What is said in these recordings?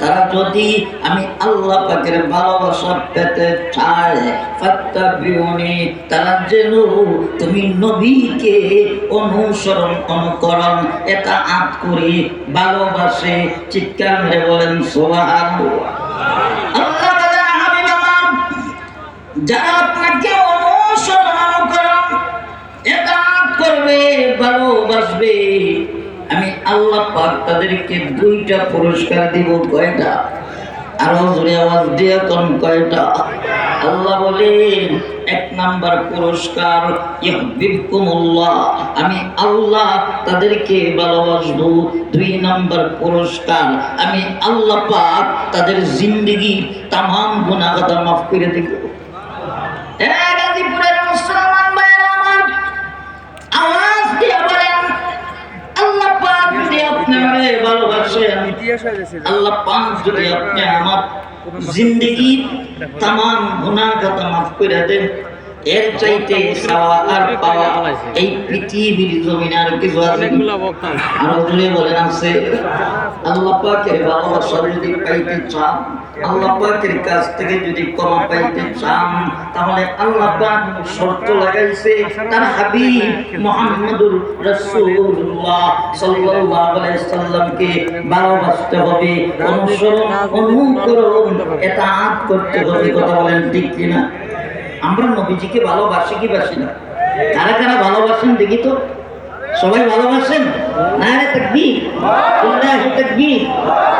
তারা যদি আমি আল্লাহ পাকের ভালোবাসা পেতে চায় তারা যেন তুমি নবীকে অনুসরণ, অনুকরণ এটা আত করে ভালোবাসে। চিৎকার মেরে বলেন, সুবহানাল্লাহ। যারা আপনাকে অনুসরণ, অনুকরণ এটা করবে, ভালোবাসবে আমি আল্লাহ পাক তাদেরকে দুইটা পুরস্কার দিব কয়টা? আরও জোরে আওয়াজ দিয়ে কোন কয়টা? আল্লাহ বলেন, এক নাম্বার পুরস্কার ইহবিবকুমুল্লাহ আমি আল্লাহ তাদেরকে ভালোবাসবো। দুই নাম্বার পুরস্কার, আমি আল্লাহ পাক তাদের জিন্দগি তামাম গুনাহগাতা মাফ করে দিব। আল্লাহ পাক যদি আপনি আমার জিন্দগি তাম খাতা মাফ করে দেন এর চাইতে চাওয়া আর পাওয়া এই পৃথিবীর জমিনে আর কিছু আছে? আরও জুড়ে বলেন আছে। আল্লাহ পাকের ভালোবাসা যদি পাইতে চান আল্লাহ পাকের কাছ থেকে যদি ক্ষমা পাইতে চান তাহলে আল্লাহ পাক শর্ত লাগাইছে তার হাবিব মুহাম্মদুর রাসূলুল্লাহ সাল্লাল্লাহু আলাইহি সাল্লামকে ভালোবাসতে হবে অনুসরণ অনুকরণ এটা করতে হবে। কথা বলেন ঠিক কিনা? আমরা নবীজিকে ভালোবাসি কি বাসি না? কারা কারা ভালোবাসেন, দেখি তো। সবাই ভালোবাসেন? না রে তাকবীর। আল্লাহু তাকবীর।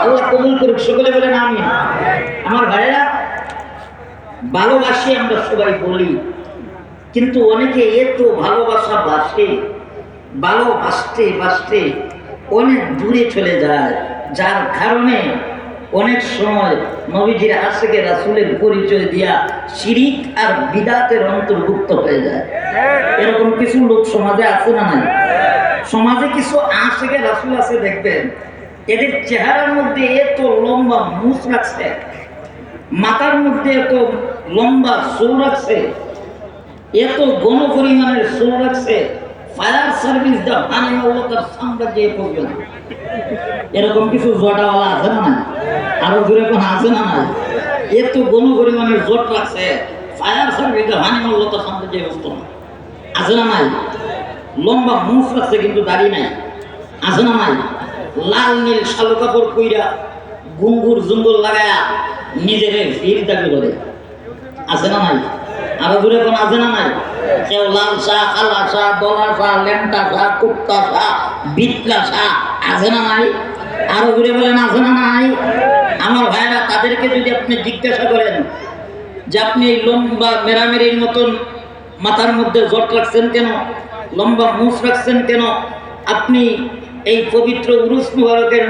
আল্লাহ কবুল করুক, সকলে বলেন আমিন। আমার ভাইরা ভালোবাসি আমরা সবাই বলি, কিন্তু অনেকে এত ভালোবাসা বাসে, ভালোবাসতে, বাসতে অনেক দূরে চলে যায়, যার কারণে অনেক সময় নবীজির আশেকে রাসুলের পরিচয় দিয়া শিরিক আর বিদাতের অন্তর্ভুক্ত হয়ে যায়। এরকম কিছু লোক সমাজে আছে না নাই? সমাজে কিছু আশেকে রাসুল আছে দেখবেন। এদের চেহারার মধ্যে এত লম্বা মুখ রাখছে, মাথার মধ্যে এত লম্বা চুল রাখছে, এত গণ পরিমাণের চুল রাখছে, ফায়ার সার্ভিস দা হানিমল্লতার সাম্রাজ্য পর্যন্ত। এরকম কিছু জটাওয়ালা আছে না আরও জোরে কোন আছে না নাই? এত গণ পরিমাণের জট লাগছে ফায়ার সার্ভিস দা হানিমল্লতার সাম্রাজ্য এ পর্যন্ত আছে না নাই? লম্বা মুখ রাখছে কিন্তু দাড়ি নাই। আছে না নাই? লাল, নীল, শালু কাপড় কইরা গুঙ্গুর জুঙ্গুর লাগায়া নিজেরে ফির দাবি করে। আছে না নাই? আরও দূরে কোন আছে না নাই? কেউ লাল শাহ, কালা শাহ দলা শাহ, লেমটা শাহ কুপ্তা শাহ বিটলা শাহ, আছে না নাই? আরও ঘুরে বলেন, আছে না নাই? আমার ভাইরা তাদেরকে যদি আপনি জিজ্ঞাসা করেন যে আপনি লম্বা মেরামেরির মতন মাথার মধ্যে জট রাখছেন কেন, লম্বা মুখ রাখছেন কেন, আপনি এই পবিত্র উরুস মুবারকের